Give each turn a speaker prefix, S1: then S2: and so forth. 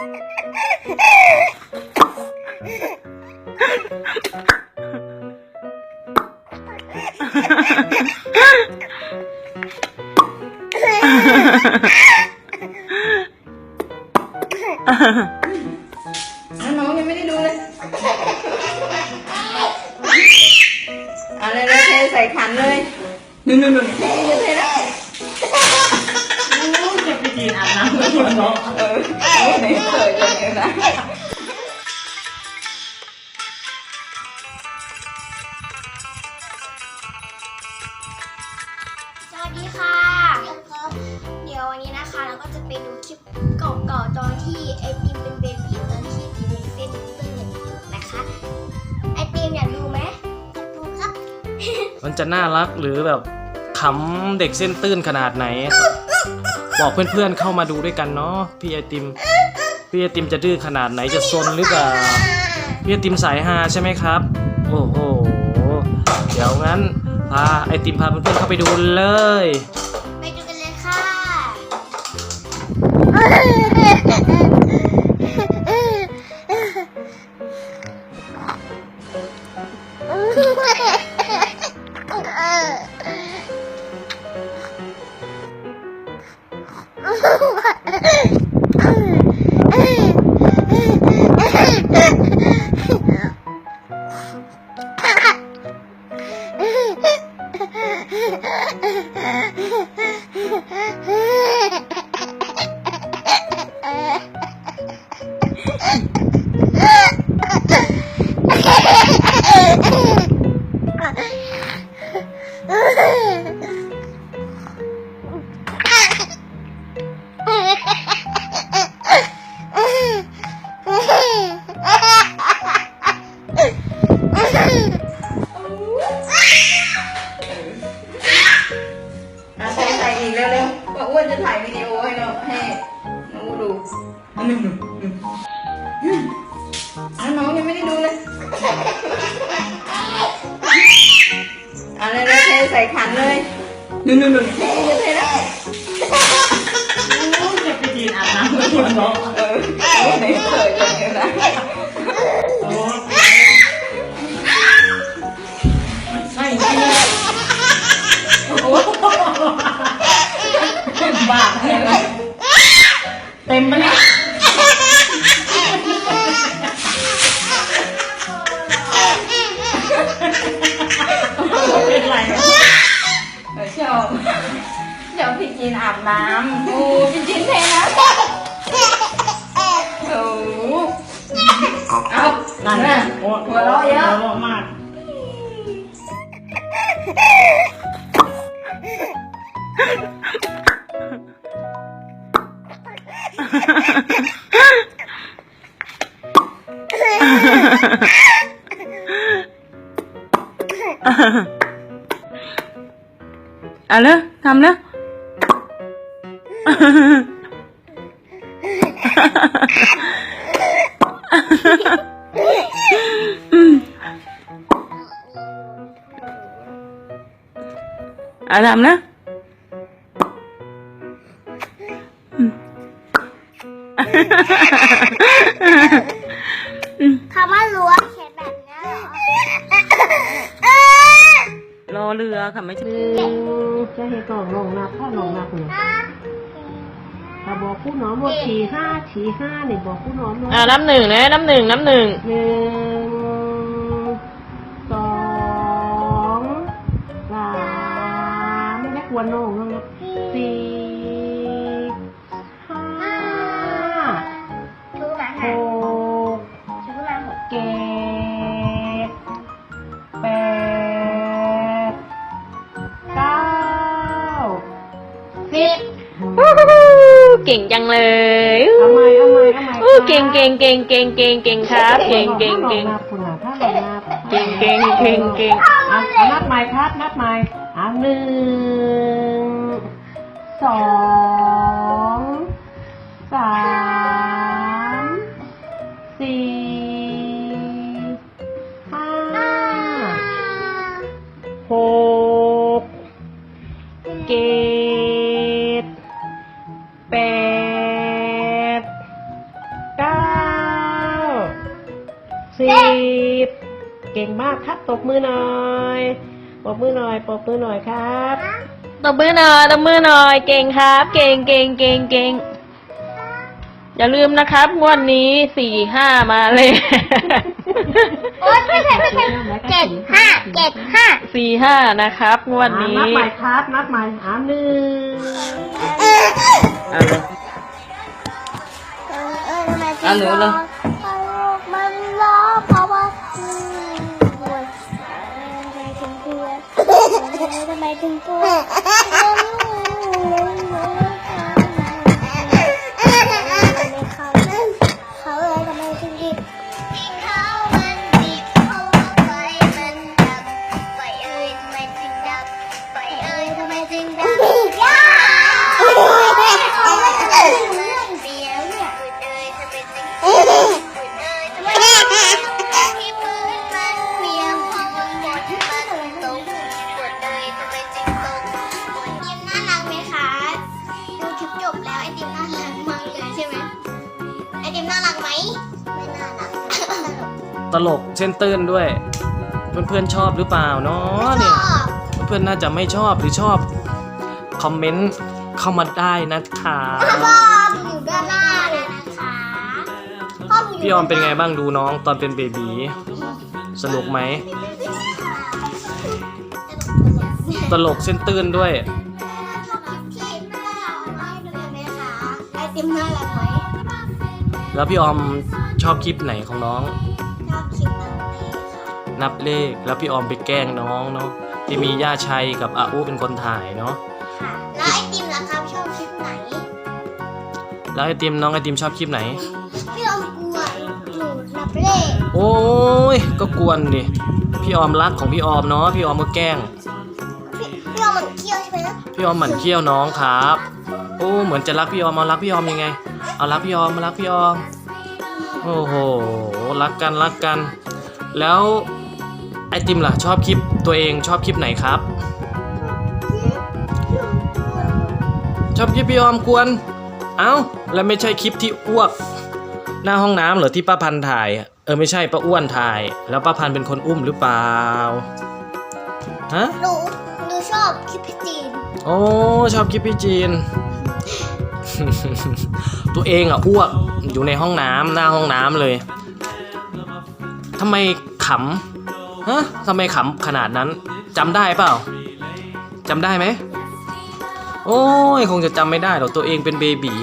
S1: อะน้องยังไม่ได้ดูเลยเอะไรเลยเทใส่ขันเลยนู่นนู่นนู่นเทเยอะเทแล้ว
S2: จะไปจีนอาบน้ำกับคนเนาะ
S1: เออไหนเปิดเลยนะ
S3: สวัสดีค่ะเดี๋ยววันนี้นะคะเราก็จะไปดูคลิปเก่าๆตอนที่ไอติมเป็นเบบี้ตอนที่ติมเป็นเส้นตื่นะคะ ไอติมอยากดูไหมดูครับ
S4: มันจะน่ารักหรือแบบขำเด็กเส้นตื้นขนาดไหน บอกเพื่อนๆเข้ามาดูด้วยกันเนาะพี่ไอติมพี่ไอติมจะดื้อขนาดไหนจะซนหรือเปล่าพี่ไอติมสายฮาใช่ไหมครับ โอ้โหเดี๋ยวงั้นพาไอติมพาเพื่อนๆเข้าไปดูเลย
S3: ไปดูกันเลยค่ะ
S1: อ่ อ้วนจะถ่ายวิดีโอให้น้องให้น้องดูอันหนึ่งหนึ่งหนึ่งอะน้องยังไม่ได้ดูเลยเอะไรเลยเทใส่ขันเลยนู่นนู่นนู่นเทเยอะเทแล้ว
S2: จะไปจีนอาบน้ำแล้วคนเนาะ
S1: เอ
S2: ง ชอบ
S1: พี่จีนอาบน้ำโอ้พี่จีนเทนะโอ้เอา
S2: นั่น
S1: น่ะ
S2: โอ้
S1: หัวเราะเยอะ
S2: หัวเราะมาก
S5: เอาเลยทำเลยเอาทำนะ
S3: คำว่ารั้วเขียนแบบนี้เหรอ
S5: รอเรือค่ะไม่ใช่
S2: จะให้กล่องลงนับถ้าลงนับเนี่ ยถ้าบอกผู้น้องบอกฉี่ห้าฉี่ห้าเนี่ยบอกผู้น้องเนาะ
S5: อ่าน้ำหนึ่งนะน้ำหนึ่งน้ำหนึ่ง
S2: หนึ่งสองสามไม่ได้กวนน้องนะครับสี่ห้า
S3: ชูมา
S2: ห
S3: ค่ะ
S2: ก
S3: ชูมาหก
S2: เจ็ดแปดเก้าสิบ
S5: เก่งจังเลย
S2: เอาใหม่เอาใหม่เอาใหม่
S5: อู้เก่งเก่งเก่งเก่งเก่งเก่งครับ เก่งเก่งเก่ง
S2: ถ้าลองนับคุณอะถ้าลองนับ
S5: เก่งเก่งเก่งเก่ง
S2: อะอะนับใหม่ครับนับใหม่อะหนึ่งสอง ก่งมากครับตบมือหน่อยปรบมือหน่อยปรบมือหน่อยครับ
S5: ตบมือหน่อยตบมือหน่อย เก่งครับ เก่งเก่งเก่งเก่งอย่าลืมนะครับงวดนี้สี่ห้ามาเลย
S3: โอ๊ยไม่ใช่ไม่ใช่เจ็ดห้าเจ็ดห้า
S5: สี่ห้านะครับ งวด
S2: อะ
S5: นี้
S2: นับใหม่ครับนับใหม่อ่าหนึ่ง
S4: อะเลย
S3: เออเออทำไมถึง
S4: อะหนูเหร
S3: ทำไมถึ ตลกตลก
S4: เส้นตื้นด้วย เพื่อนๆชอบหรือเปล่าเนาะ
S3: ช
S4: เนี่ย
S3: อบ
S4: เพื่อนๆน่าจะไม่ชอบหรือชอบ คอมเมนต์เข้ามาได้นะคะ
S3: พ่ออยู่ด้านหน้าเลยนะคะพ่ออยู่
S4: พี่ออมเป็นไงบ้างดูน้องตอนเป็นเบบีสนุกไหม ตลกเส้นตื้นด้วย
S3: ชอบคลิปที่พ่อเอามาให้ดูไหมคะไอติมน่ารักไหม
S4: แล้วพี่ออมชอบคลิปไหนของน้อง
S3: นั
S4: บเลขแล้วพี่ออมไปแกล้งน้องเนาะที่มีย่าชัยกับอาอุเป็นคนถ่ายเนาะ
S3: ค่ะแล้วไอติมล่ะครับชอบคลิปไหน
S4: แล้วไอติมน้องไอติมชอบคลิปไหน
S3: พี่อมกลัวหนูนับเลข
S4: โอ้ยก็กวนดิพี่ออมรักของพี่ออมเนาะพี่ออมก็แกล้ง
S3: พี่พี่อมมันเคี้ยวใช่ไหมนะ
S4: พี่ออมหมั่นเคี้ยวน้องครับ โอ้เหมือนจะรักพี่ออมเอารักพี่ออมยังไง เอารักพี่ออมมารักพี่ออม โอ้โห รักกันรักกัน แล้ว ไอติมล่ะชอบคลิปตัวเองชอบคลิปไหนครับ ชอบคลิปพี่ออมกวน เอ้า แล้วไม่ใช่คลิปที่อ้วก หน้าห้องน้ำเหรอที่ป้าพันธุ์ถ่ายอะเออไม่ใช่ป้าอ้วนถ่าย แล้วป้าพันธุ์เป็นคนอุ้มหรือเปล่า ฮะ
S3: หนูหนูชอบคลิปพี่จีน
S4: โอ้ชอบคลิปพี่จีน ตัวเองอะอ้วกอยู่ในห้องน้ำหน้าห้องน้ำเลยทำไมขำ ฮะทำไมขำขนาดนั้นจำได้เปล่าจำได้ไหม โอ้ย คงจะจำไม่ได้หรอกตัวเองเป็นเบบี